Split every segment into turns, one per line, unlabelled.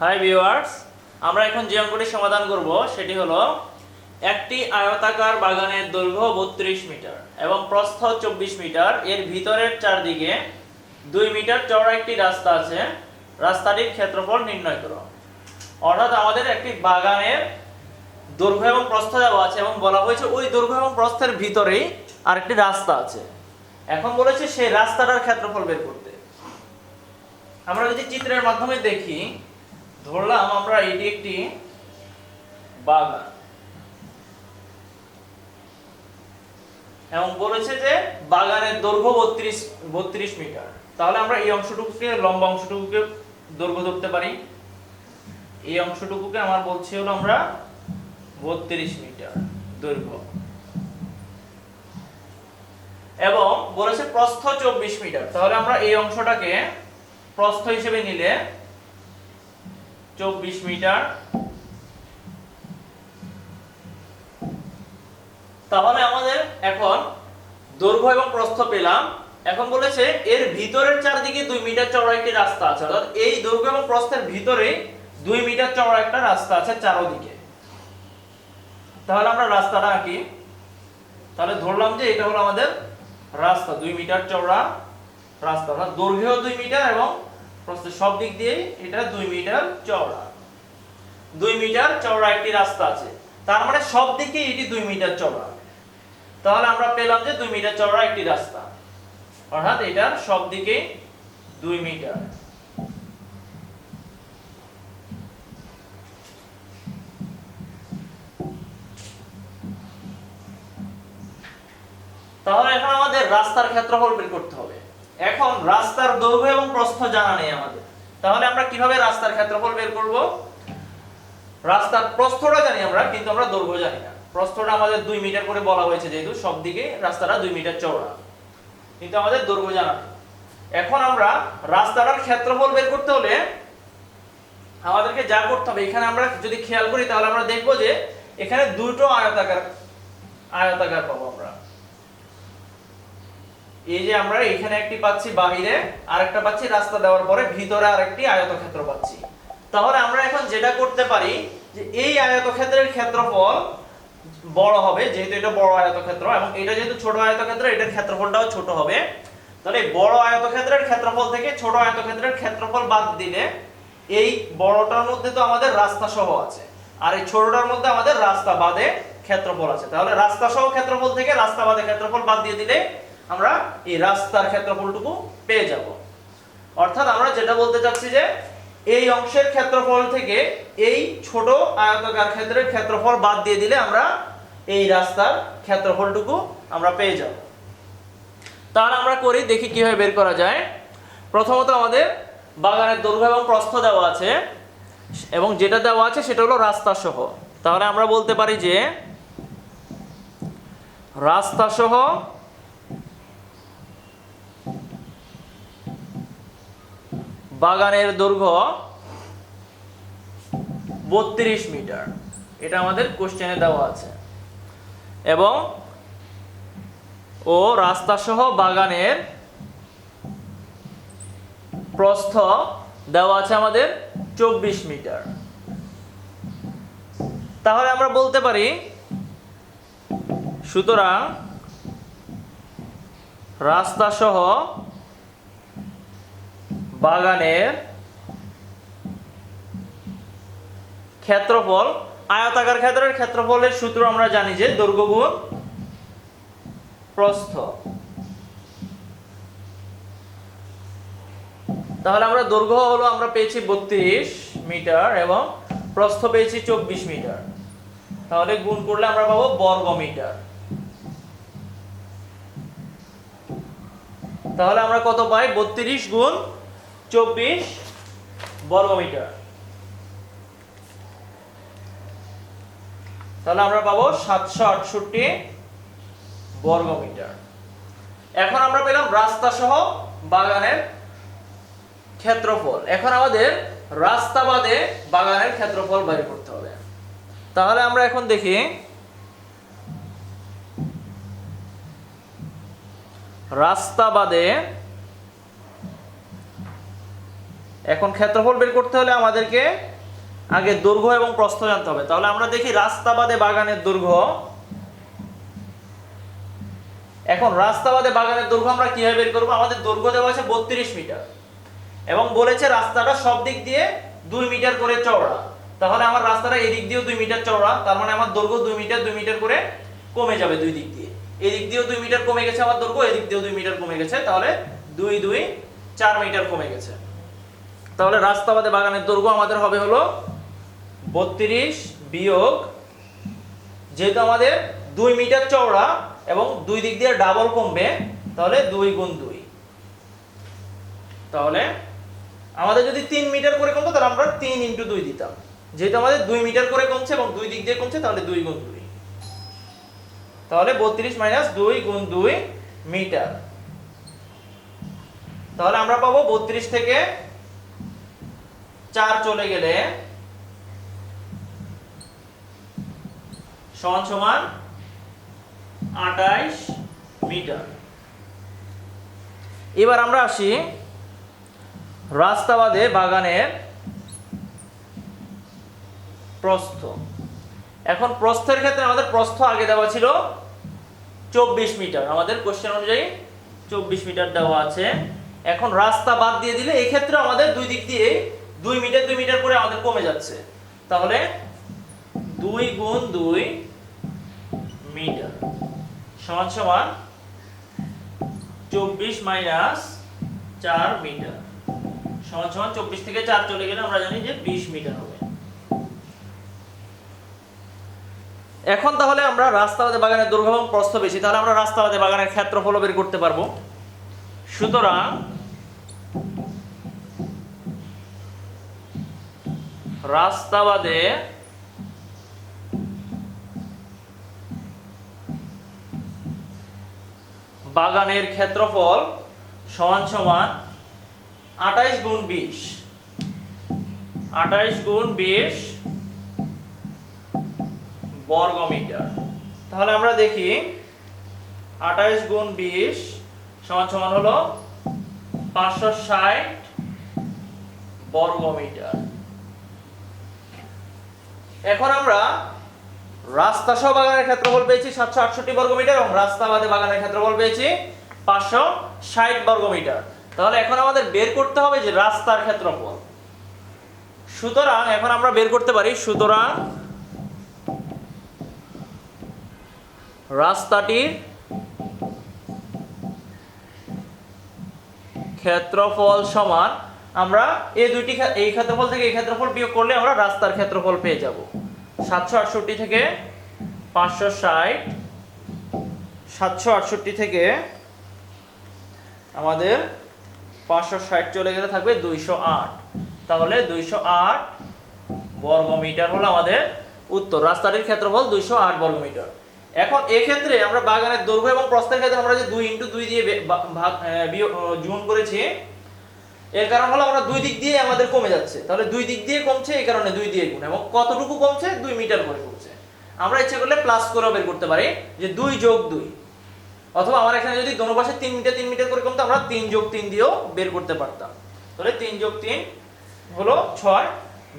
Hi viewers আমরা এখন যে অঙ্কটি সমাধান করব, সেটি হলো একটি আয়তাকার বাগানের দৈর্ঘ্য বত্রিশ মিটার এবং প্রস্থ চব্বিশ মিটার। এর ভিতরের চারদিকে দুই মিটার চওড়া একটি রাস্তা আছে। রাস্তাটির ক্ষেত্রফল নির্ণয় করো। অর্থাৎ আমাদের একটি বাগানের দৈর্ঘ্য এবং প্রস্থ দেওয়া আছে এবং বলা হয়েছে ওই দৈর্ঘ্য এবং প্রস্থের ভিতরেই আরেকটি রাস্তা আছে। এখন বলেছে সেই রাস্তাটার ক্ষেত্রফল বের করতে। আমরা যদি চিত্রের মাধ্যমে দেখি ধরলাম আমরা এটি একটি বাগান। এবং বলেছে যে বাগানের দৈর্ঘ্য বত্রিশ বত্রিশ মিটার। তাহলে আমরা এই অংশটুকুকে, লম্বা অংশটুকুকে দৈর্ঘ্য ধরতে পারি। এই অংশটুকুকে আমার বলছি হলো আমরা বত্রিশ মিটার দৈর্ঘ্য। এবং বলেছে প্রস্থ চব্বিশ মিটার। তাহলে আমরা এই অংশটাকে প্রস্থ হিসেবে নিলে চব্বিশ মিটার। তাহলে আমাদের এখন দৈর্ঘ্য এবং প্রস্থ পেলাম। এখন বলেছে এর ভিতরের চারদিকে দুই মিটার একটি রাস্তা আছে। অর্থাৎ এই দৈর্ঘ্য এবং প্রস্থের ভিতরে দুই মিটার চওড়া একটা রাস্তা আছে চারোদিকে। তাহলে আমরা রাস্তাটা আঁকি। তাহলে ধরলাম যে এটা হলো আমাদের রাস্তা, দুই মিটার চওড়া রাস্তা। অর্থাৎ দৈর্ঘ্য দুই মিটার এবং প্রস্থ সব দিক দিয়ে এটা দুই মিটার চওড়া। দুই মিটার চওড়া একটি রাস্তা আছে। তার মানে সব দিকে এটি দুই মিটার চওড়া। তাহলে আমরা পেলাম যে দুই মিটার চওড়া একটি রাস্তা। অর্থাৎ এটার সব দিকে দুই মিটার। তাহলে এখন আমাদের রাস্তার ক্ষেত্রফল বের করতে হবে। এখন রাস্তার দৈর্ঘ্য এবং প্রস্থ জানা নেই আমাদের। তাহলে আমরা কীভাবে রাস্তার ক্ষেত্রফল বের করব? রাস্তার প্রস্থটা জানি আমরা, কিন্তু আমরা দৈর্ঘ্য জানি না। প্রস্থটা আমাদের দুই মিটার করে বলা হয়েছে যেহেতু, সব দিকে রাস্তাটা দুই মিটার চওড়া। কিন্তু আমাদের দৈর্ঘ্য জানা নেই। এখন আমরা রাস্তাটার ক্ষেত্রফল বের করতে হলে আমাদেরকে যা করতে হবে, এখানে আমরা যদি খেয়াল করি, তাহলে আমরা দেখব যে এখানে দুটো আয়তাকার আয়তাকার পাবো। এই যে আমরা এখানে একটি পাচ্ছি বাহিরে, আরেকটা পাচ্ছি রাস্তা দেওয়ার পরে ভিতরে আরেকটি আয়তক্ষেত্র পাচ্ছি। তাহলে আমরা এখন যেটা করতে পারি, যে এই আয়তক্ষেত্রের ক্ষেত্রফল বড় হবে, যেহেতু এটা বড় আয়তক্ষেত্র, এবং এটা যেহেতু ছোট আয়তক্ষেত্র, এটার ক্ষেত্রফলটাও ছোট হবে। তাহলে বড় আয়তক্ষেত্রের ক্ষেত্রফল থেকে ছোট আয়তক্ষেত্রের ক্ষেত্রফল বাদ দিলে এই বড়টার মধ্যে তো আমাদের রাস্তা সহ আছে, আর এই ছোটটার মধ্যে আমাদের রাস্তা বাদে ক্ষেত্রফল আছে। তাহলে রাস্তা সহ ক্ষেত্রফল থেকে রাস্তা বাদে ক্ষেত্রফল বাদ দিয়ে দিলে আমরা এই রাস্তার ক্ষেত্রফলটুকু পেয়ে যাব। অর্থাৎ আমরা যেটা বলতে চাচ্ছি যে, এই অংশের ক্ষেত্রফল থেকে এই ছোট আয়তাকার ক্ষেত্রের ক্ষেত্রফল বাদ দিয়ে দিলে আমরা এই রাস্তার ক্ষেত্রফলটুকু আমরা পেয়ে যাব। তাহলে আমরা করি, দেখি কীভাবে বের করা যায়। প্রথমত আমাদের বাগানের দৈর্ঘ্য এবং প্রস্থ দেওয়া আছে, এবং যেটা দেওয়া আছে সেটা হলো রাস্তা সহ। তাহলে আমরা বলতে পারি যে, রাস্তা সহ বাগানের দৈর্ঘ্য বত্রিশ মিটার। এটা আমাদের কোশ্চেনে দেওয়া আছে। এবং ও রাস্তা সহ বাগানের প্রস্থ দেওয়া আছে আমাদের চব্বিশ মিটার। তাহলে আমরা বলতে পারি, সুতরাং রাস্তা সহ বাগানের ক্ষেত্রফল, আয়তাকার ক্ষেত্রের ক্ষেত্রফলের সূত্র আমরা জানি যে দৈর্ঘ্য গুণ প্রস্থ। তাহলে আমরা দৈর্ঘ্য হলো আমরা পেয়েছি বত্রিশ মিটার এবং প্রস্থ পেয়েছি চব্বিশ মিটার। তাহলে গুণ করলে আমরা পাবো বর্গ মিটার। তাহলে আমরা কত পাই? বত্রিশ গুণ চব্বিশ বর্গমিটার। তাহলে আমরা পাবো সাতশো আটষট্টি বর্গমিটার। এখন আমরা পেলাম রাস্তা সহ বাগানের ক্ষেত্রফল। এখন আমাদের রাস্তা বাদে বাগানের ক্ষেত্রফল বের করতে হবে। তাহলে আমরা এখন দেখি রাস্তা বাদে এখন ক্ষেত্রফল বের করতে হলে আমাদেরকে আগে দৈর্ঘ্য এবং প্রস্থ জানতে হবে। তাহলে আমরা দেখি রাস্তা বাদে বাগানের দৈর্ঘ্য। এখন রাস্তা বাদে বাগানের দৈর্ঘ্য আমরা কীভাবে বের করব? আমাদের দৈর্ঘ্য দেওয়া আছে বত্রিশ মিটার। এবং বলেছে রাস্তাটা সব দিক দিয়ে দুই মিটার করে চওড়া। তাহলে আমার রাস্তাটা এদিক দিয়েও দুই মিটার চওড়া, তার মানে আমার দৈর্ঘ্য দুই মিটার দুই মিটার করে কমে যাবে দুই দিক দিয়ে। এদিক দিয়েও দুই মিটার কমে গেছে আমার দৈর্ঘ্য, এদিক দিয়েও দুই মিটার কমে গেছে, তাহলে দুই দুই, চার মিটার কমে গেছে। তাহলে রাস্তা বাদে বাগানের দৈর্ঘ্য আমাদের হবে হলো বত্রিশ বিয়োগ, যেহেতু আমাদের দুই মিটার চওড়া এবং দুই দিক দিয়ে ডাবল কমবে, তাহলে দুই গুণ দুই। তাহলে আমাদের যদি তিন মিটার করে কমতো, তাহলে আমরা তিন ইন্টু দুই দিতাম। যেহেতু আমাদের দুই মিটার করে কমছে এবং দুই দিক দিয়ে কমছে, তাহলে দুই গুণ দুই। তাহলে বত্রিশ মাইনাস দুই গুণ দুই মিটার। তাহলে আমরা পাবো বত্রিশ থেকে চার চলে গেলে সমান সমান আটাইশ মিটার। এবার আমরা আসি রাস্তা বাদে বাগানের প্রস্থ। এখন প্রস্থের ক্ষেত্রে আমাদের প্রস্থ আগে দেওয়া ছিল চব্বিশ মিটার। আমাদের কোশ্চেন অনুযায়ী চব্বিশ মিটার দেওয়া আছে। এখন রাস্তা বাদ দিয়ে দিলে এই ক্ষেত্রে আমাদের দুই দিক দিয়ে দুই মিটার দুই মিটার করে আমাদের কমে যাচ্ছে। তাহলে দুই গুণ দুই মিটার সমান সমান চব্বিশ মাইনাস চার মিটার। সমান সমান চব্বিশ থেকে চার চলে গেলে আমরা জানি যে বিশ মিটার হবে। এখন তাহলে আমরা রাস্তাবাদে বাগানের দৈর্ঘ্য প্রস্থ বেশি, তাহলে আমরা রাস্তাবাদে বাগানের ক্ষেত্রফল বের করতে পারব। সুতরাং রাস্তাবাদে বাগানের ক্ষেত্রফল সমান সমান আঠাইশ গুণ বিশ। আঠাইশ গুণ বিশ বর্গ মিটার তাহলে আমরা দেখি আঠাইশ গুণ বিশ সমান সমান হলো পাঁচশো ষাট বর্গ মিটার এখন আমরা রাস্তা সহ বাগানের ক্ষেত্রফল পেয়েছি সাতশো আটষট্টি বর্গ মিটার এবং রাস্তা বাদে বাগানের ক্ষেত্রফল পেয়েছি পাঁচশো ষাট বর্গ মিটার। তাহলে এখন আমাদের বের করতে হবে যে রাস্তার ক্ষেত্রফল। সুতরাং এখন আমরা বের করতে পারি, সুতরাং রাস্তাটির ক্ষেত্রফল সমান আমরা এই দুইটি এই ক্ষেত্রফল থেকে এই ক্ষেত্রফল বিয়োগ করলে আমরা রাস্তার ক্ষেত্রফল পেয়ে যাব। সাতশো আটষট্টি থেকে পাঁচশো ষাট সাতশো আটষট্টি থেকে আমাদের পাঁচশো ষাট চলে গেলে থাকবে দুইশো আট। তাহলে দুইশো আট বর্গ মিটার হলো আমাদের উত্তর। রাস্তাটির ক্ষেত্রফল দুইশো আট বর্গ মিটার এখন এক্ষেত্রে আমরা বাগানের দৈর্ঘ্য এবং প্রস্থের ক্ষেত্রে আমরা যে দুই ইন্টু দুই দিয়ে ভাগ বিয়োগ, করেছি এর কারণ হলো আমরা দুই দিক দিয়ে আমাদের কমে যাচ্ছে। তাহলে দুই দিক দিয়ে কমছে, এই কারণে দুই দিয়ে গুণ। এবং কতটুকু কমছে? দুই মিটার করে কমছে। আমরা ইচ্ছে করলে প্লাস করেও বের করতে পারি যে দুই যোগ দুই। অথবা আমার এখানে যদি দোনো পাশে তিন মিটার তিন মিটার করে কমতো, আমরা তিন যোগ তিন দিয়েও বের করতে পারতাম। তাহলে তিন যোগ তিন হলো ছয়।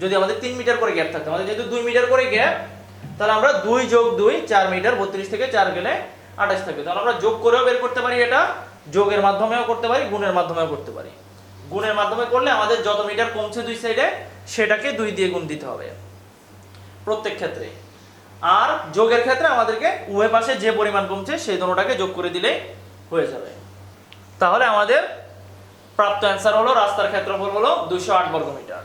যদি আমাদের তিন মিটার করে গ্যাপ থাকতো, আমাদের যেহেতু দুই মিটার করে গ্যাপ তাহলে আমরা দুই যোগ দুই, চার মিটার, বত্রিশ থেকে চার গেলে আঠাশ থাকবে। তাহলে আমরা যোগ করেও বের করতে পারি এটা, যোগের মাধ্যমেও করতে পারি, গুণের মাধ্যমেও করতে পারি। গুণের মাধ্যমে করলে আমাদের যত মিটার কমছে দুই সাইডে সেটাকে দুই দিয়ে গুণ দিতে হবে। প্রত্যেক ক্ষেত্রে। আর যোগের ক্ষেত্রে আমাদেরকে উভয় পাশে যে পরিমাণ কমছে, সেই দুটোটাকে যোগ করে দিলেই হয়ে যাবে। তাহলে আমাদের প্রাপ্ত অ্যান্সার হলো, রাস্তার ক্ষেত্রফল হলো দুশো আট বর্গ মিটার